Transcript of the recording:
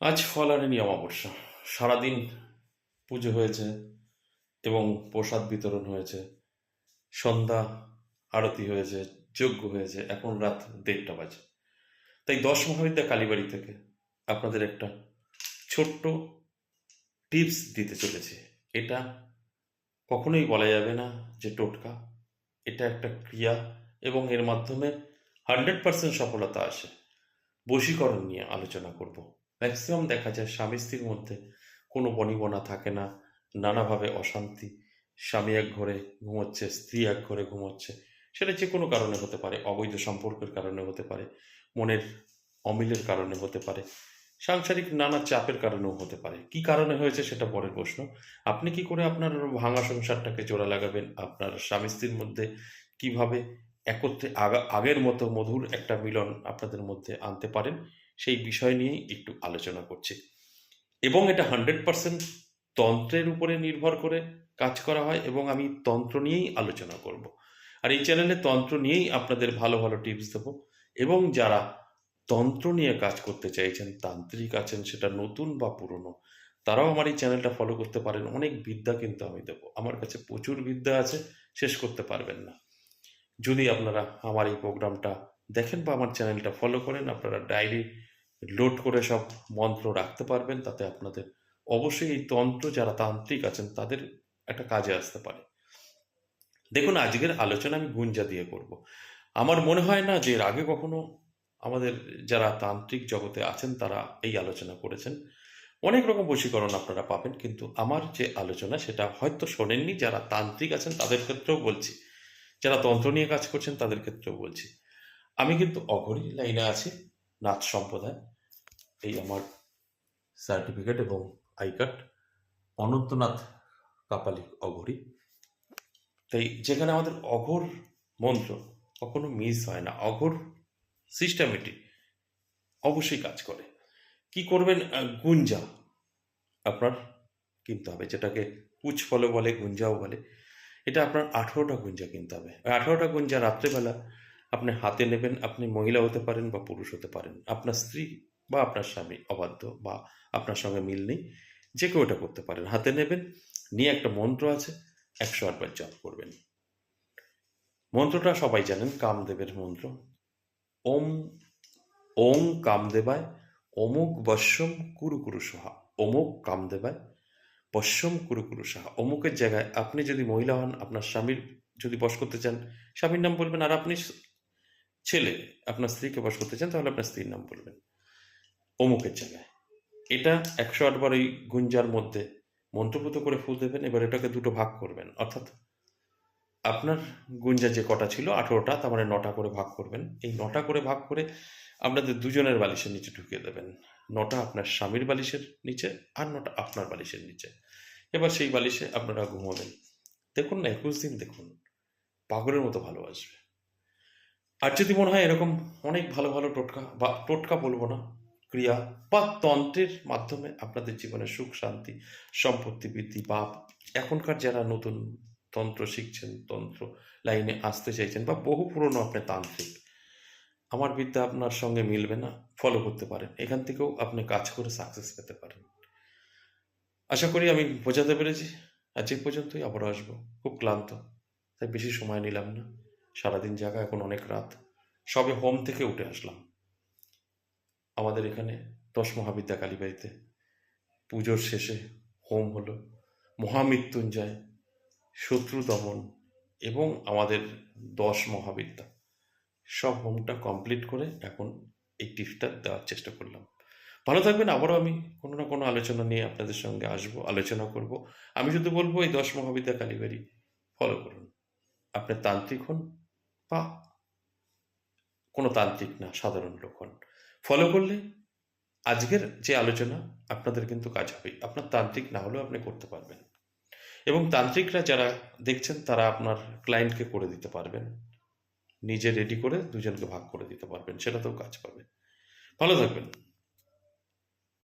আজ ফলারেনি অমাবস্যা। সারাদিন পুজো হয়েছে এবং প্রসাদ বিতরণ হয়েছে। সন্ধ্যা আরতি হয়েছে, যজ্ঞ হয়েছে। এখন রাত দেড়টা বাজে। তাই দশ মহাবিদ্যা কালীবাড়ি থেকে আপনাদের একটা ছোট্ট টিপস দিতে চলেছে। এটা কখনোই বলা যাবে না যে টোটকা। এটা একটা ক্রিয়া এবং এর মাধ্যমে হান্ড্রেড পার্সেন্ট সফলতা আসে। বশীকরণ নিয়ে আলোচনা করব। ম্যাক্সিমাম দেখা যায় স্বামী স্ত্রীর মধ্যে কোনো বনিবনা থাকে না, নানাভাবে অশান্তি। স্বামী এক ঘরে ঘুমোচ্ছে, স্ত্রী এক ঘরে ঘুমোচ্ছে। সেটা যে কোনো কারণে হতে পারে, অবৈধ সম্পর্কের কারণে হতে পারে, মনের অমিলের কারণে হতে পারে, সাংসারিক নানা চাপের কারণেও হতে পারে। কি কারণে হয়েছে সেটা পরের প্রশ্ন। আপনি কি করে আপনার ভাঙা সংসারটাকে জোড়া লাগাবেন? আপনার স্বামী স্ত্রীর মধ্যে কীভাবে একত্রে আগা, আগের মতো মধুর একটা মিলন আপনাদের মধ্যে আনতে পারেন? সেই বিষয় নিয়েই একটু আলোচনা করছি। এবং এটা হান্ড্রেড পার্সেন্ট তন্ত্রের উপরে নির্ভর করে কাজ করা হয় এবং আমি তন্ত্র নিয়েই আলোচনা করব। আর এই চ্যানেলে তন্ত্র নিয়েই আপনাদের ভালো ভালো টিপস দেবো এবং যারা তন্ত্র নিয়ে কাজ করতে চাইছেন, তান্ত্রিক আছেন, সেটা নতুন বা পুরনো, তারাও আমার এই চ্যানেলটা ফলো করতে পারেন। অনেক বিদ্যা কিন্তু আমি দেবো। আমার কাছে প্রচুর বিদ্যা আছে, শেষ করতে পারবেন না। যদি আপনারা আমার এই প্রোগ্রামটা দেখেন বা আমার চ্যানেলটা ফলো করেন, আপনারা ডায়েরি লোড করে সব মন্ত্র রাখতে পারবেন, তাতে আপনাদের অবশ্যই এই তন্ত্র যারা তান্ত্রিক আছেন, তাদের একটা কাজে আসতে পারে। দেখুন, আজকের আলোচনা আমি গুঞ্জা দিয়ে করব। আমার মনে হয় না যে এর আগে কখনো আমাদের যারা তান্ত্রিক জগতে আছেন, তারা এই আলোচনা করেছেন। অনেক রকম বশীকরণ আপনারা পাবেন, কিন্তু আমার যে আলোচনা, সেটা হয়তো শোনেননি। যারা তান্ত্রিক আছেন, তাদের ক্ষেত্রেও বলছি। যারা তন্ত্র নিয়ে কাজ করছেন, তাদের ক্ষেত্রেও বলছি। আমি কিন্তু অঘরী লাইনে আছি। নাথ সম্প্রদায়, এই আমার সার্টিফিকেট এবং আই কার্ড অনন্তনাথ কাপালিক অঘরী। তাই যেখানে আমাদের অঘোর মন্ত্র কখনো মিস হয় না, অঘোর সিস্টেমেটিক অবশ্যই কাজ করে। কি করবেন গুঞ্জা আপনার কিনতে হবে, যেটাকে পুচ ফলে বলে, গুঞ্জাও বলে। এটা আপনার আঠেরোটা গুঞ্জা কিনতে হবে। আঠেরোটা গুঞ্জা রাত্রেবেলা আপনি হাতে নেবেন, আপনি মহিলা হতে পারেন বা পুরুষ হতে পারেন। আপনার স্ত্রী বা আপনার স্বামী অবাধ্য বা আপনার সঙ্গে মিল নেই, যে কেউ এটা করতে পারেন। হাতে নেবেন, নিয়ে একটা মন্ত্র আছে, একশো আটবার জপ করবেন। মন্ত্রটা সবাই জানেন, কামদেবের মন্ত্র। ওম, ওং কামদেবায়, অমুক বশ্যম কুরু কুরু সহা। অমুক কামদেবায় বশ্যম কুরু কুরু সাহা। অমুকের জায়গায় আপনি যদি মহিলা হন, আপনার স্বামীর যদি বস করতে চান, স্বামীর নাম বলবেন, আর আপনি ছেলে, আপনার স্ত্রীকে বশ করতে চান, তাহলে আপনার স্ত্রীর নাম বলবেন। অমুকের জায়গায় এটা একশো আটবার ওই গুঞ্জার মধ্যে মন্ত্রপুত করে ফুল দেবেন, এবার এটাকে দুটো ভাগ করবেন। অর্থাৎ আপনার গুঞ্জা যে কটা ছিল, আঠেরোটা, তার মানে নটা করে ভাগ করবেন। এই নটা করে ভাগ করে আপনাদের দুজনের বালিশের নিচে ঢুকিয়ে দেবেন। নটা আপনার স্বামীর বালিশের নিচে আর নটা আপনার বালিশের নিচে। এবার সেই বালিশে আপনারা ঘুমাবেন। দেখুন না, একুশ দিন দেখুন, পাগলের মতো ভালো আসবে আর যদি মনে হয় এরকম অনেক ভালো ভালো টোটকা বা টোটকা বলব না, ক্রিয়া বা তন্ত্রের মাধ্যমে আপনাদের জীবনে সুখ, শান্তি, সম্পত্তি, বৃদ্ধি বা এখনকার যারা নতুন তন্ত্র শিখছেন, তন্ত্র লাইনে আসতে চাইছেন বা বহু পুরনো আপনি তান্ত্রিক, আমার বিদ্যা আপনার সঙ্গে মিলবে না ফলো করতে পারেন। এখান থেকেও আপনি কাজ করে সাকসেস পেতে পারেন। আশা করি আমি বোঝাতে পেরেছি। আজ এই পর্যন্তই আবার আসব। খুব ক্লান্ত, তাই বেশি সময় নিলাম না। সারাদিন জায়গা এখন অনেক রাত। সবে হোম থেকে উঠে আসলাম। আমাদের এখানে দশ মহাবিদ্যা কালীবাড়িতে পুজোর শেষে হোম হলো। মহামৃত্যুঞ্জয়, শত্রু দমন এবং আমাদের দশ মহাবিদ্যা। সব হোমটা কমপ্লিট করে এখন এই টিপসটা দেওয়ার চেষ্টা করলাম। ভালো থাকবেন, আবারও আমি কোনো না কোনো আলোচনা নিয়ে আপনাদের সঙ্গে আসব, আলোচনা করব। আমি শুধু বলব, এই দশ মহাবিদ্যা কালীবাড়ি ফলো করুন। আপনার তান্ত্রিক হন বা কোনো তান্ত্রিক না, সাধারণ লোক হন। ফলো করলে আজকের যে আলোচনা, আপনাদের কিন্তু কাজ হবে আপনার তান্ত্রিক না হলেও আপনি করতে পারবেন। এবং তান্ত্রিকরা যারা দেখছেন, তারা আপনার ক্লায়েন্টকে করে দিতে পারবেন। নিজে রেডি করে দুজনকে ভাগ করে দিতে পারবেন। সেটাতেও কাজ পাবে। ভালো থাকবেন।